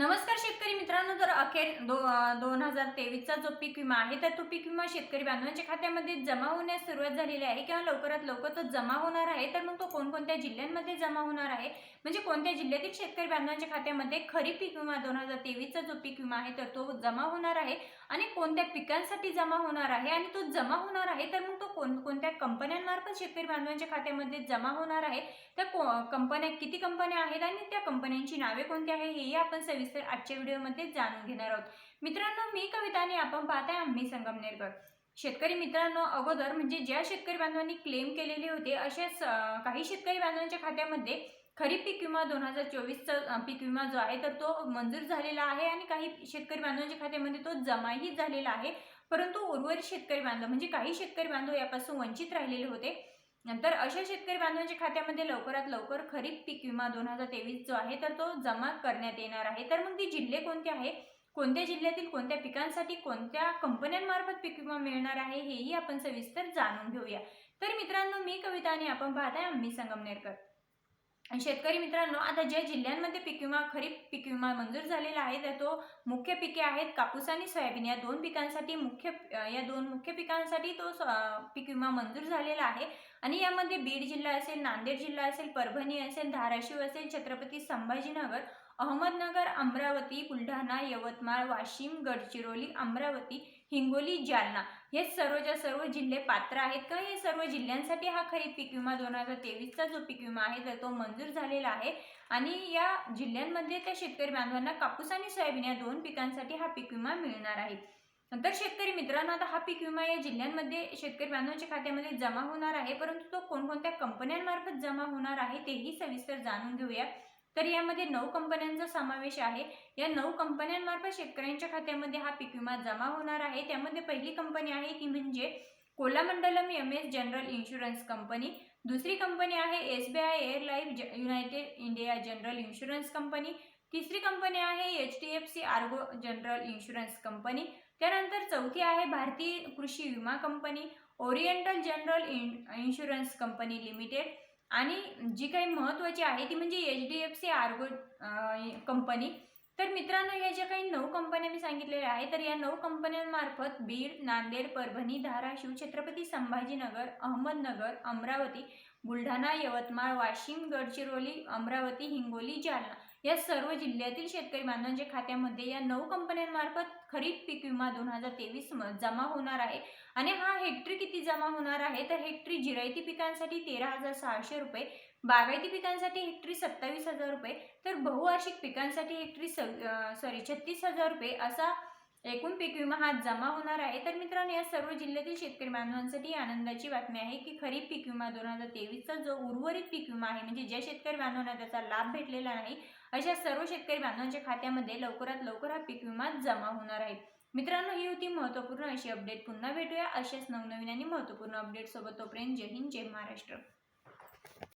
नमस्कार शेतकरी मित्रांनो तर अखेर दो दोन हजार तेवीसचा जो पीक विमा आहे तर तो पीक विमा शेतकरी बांधवांच्या खात्यामध्ये जमा होण्यास सुरुवात झालेली आहे किंवा लवकरात लवकर तो जमा होणार आहे? तर मग तो कोणकोणत्या जिल्ह्यांमध्ये जमा होणार आहे? म्हणजे कोणत्या जिल्ह्यातील शेतकरी बांधवांच्या खात्यामध्ये खरीप पीक विमा दोन हजार तेवीसचा जो पीक विमा आहे तर तो जमा होणार आहे? आणि कोणत्या पिकांसाठी जमा होणार आहे? आणि तो जमा होणार आहे तर मग तो कोणकोणत्या कंपन्यांमार्फत शेतकरी बांधवांच्या खात्यामध्ये जमा होणार आहे त्या को कंपन्या किती कंपन्या आहेत आणि त्या कंपन्यांची नावे कोणती आहे हेही आपण सविस्तर आजच्या व्हिडिओमध्ये जाणून घेणार आहोत. मित्रांनो मी कविता आणि आपण पाहताय आम्ही संगमनेरकर शेतकरी मित्रांनो अगोदर म्हणजे ज्या शेतकरी बांधवांनी क्लेम केलेले होते अशाच काही शेतकरी बांधवांच्या खात्यामध्ये खरीप पीक विमा दोन हजार चोवीसचा पीक विमा जो आहे तर तो मंजूर झालेला आहे आणि काही शेतकरी बांधवांच्या खात्यामध्ये तो जमाही झालेला आहे. परंतु उर्वरित शेतकरी बांधव म्हणजे काही शेतकरी बांधव यापासून वंचित राहिलेले होते. नंतर अशा शेतकरी बांधवांच्या खात्यामध्ये लवकरात लवकर खरीप पीक विमा दोन हजार तेवीस जो आहे तर तो जमा करण्यात येणार आहे. तर मग ती जिल्हे कोणते आहे कोणत्या जिल्ह्यातील कोणत्या पिकांसाठी कोणत्या कंपन्यांमार्फत पीक विमा मिळणार आहे हेही आपण सविस्तर जाणून घेऊया. तर मित्रांनो मी कविता आणि आपण पाहताय आम्ही संगमनेरकर. शेतकरी मित्रांनो आता ज्या जिल्ह्यांमध्ये पीक विमा खरीप पीक विमा मंजूर झालेला आहे तर तो मुख्य पिके आहेत कापूस आणि सोयाबीन. या दोन पिकांसाठी मुख्य या दोन मुख्य पिकांसाठी तो स- पीक विमा मंजूर झालेला आहे. आणि यामध्ये बीड जिल्हा असेल नांदेड जिल्हा असेल परभणी असेल धाराशिव असेल छत्रपती संभाजीनगर अहमदनगर अमरावती बुलढाणा यवतमाळ वाशिम गडचिरोली अमरावती हिंगोली जालना हे सर्वच्या सर्व जिल्हे पात्र आहेत का? हे सर्व जिल्ह्यांसाठी हा खरीप पीक विमा दोन हजार तेवीसचा जो पीक विमा आहे तर तो मंजूर झालेला आहे. आणि या जिल्ह्यांमध्ये त्या शेतकरी बांधवांना कापूस आणि सोयाबीन या दोन पिकांसाठी हा पीक विमा मिळणार आहे. तर शेतकरी मित्रांनो आता हा पीक विमा या जिल्ह्यांमध्ये शेतकरी बांधवांच्या खात्यामध्ये जमा होणार आहे परंतु तो कोणकोणत्या कंपन्यांमार्फत जमा होणार आहे तेही सविस्तर जाणून घेऊया. तर यामध्ये नऊ कंपन्यांचा समावेश आहे. या नऊ कंपन्यांमार्फत शेतकऱ्यांच्या खात्यामध्ये हा पीक विमा जमा होणार आहे. त्यामध्ये पहिली कंपनी आहे ती म्हणजे Cholamandalam M S general insurance company. दुसरी कंपनी आहे S B I air life United India general insurance company. तिसरी कंपनी आहे H D F C ergo general insurance company. त्यानंतर चौथी आहे भारतीय कृषी विमा company. Oriental general in insurance company limited. आणि जी काही महत्त्वाची आहे ती म्हणजे H D F C ergo company तर मित्रांनो या ज्या काही नऊ कंपन्या मी सांगितलेल्या आहेत तर या नऊ कंपन्यांमार्फत बीड नांदेड परभणी धाराशिव छत्रपती संभाजीनगर अहमदनगर अमरावती बुलढाणा यवतमाळ वाशिम गडचिरोली अमरावती हिंगोली जालना या सर्व जिल्ह्यातील शेतकरी बांधवांच्या खात्यामध्ये या नऊ कंपन्यांमार्फत खरीप पीक विमा दोन हजार तेवीस जमा होणार आहे. आणि हा हेक्टरी किती जमा होणार आहे? तर हेक्टरी जिरायती पिकांसाठी तेरा हजार सहाशे रुपये बागायती पिकांसाठी हेक्टरी सत्तावीस हजार रुपये तर बहुवार्षिक पिकांसाठी हेक्टरी सॉरी छत्तीस हजार रुपये असा एकूण पीक विमा हा जमा होणार आहे. तर मित्रांनो या सर्व जिल्ह्यातील शेतकरी बांधवांसाठी आनंदाची बातमी आहे की खरीप पीक विमा दोन हजार तेवीसचा जो उर्वरित पीक विमा आहे म्हणजे ज्या शेतकरी बांधवांना त्याचा लाभ भेटलेला नाही अशा सर्व शेतकरी बांधवांच्या खात्यामध्ये लवकरात लवकर हा पीक विमा जमा होणार आहे. मित्रांनो ही होती महत्त्वपूर्ण अशी अपडेट. पुन्हा भेटूया अशाच नवनवीन आणि महत्त्वपूर्ण अपडेटसोबत. तोपर्यंत जय हिंद जय महाराष्ट्र.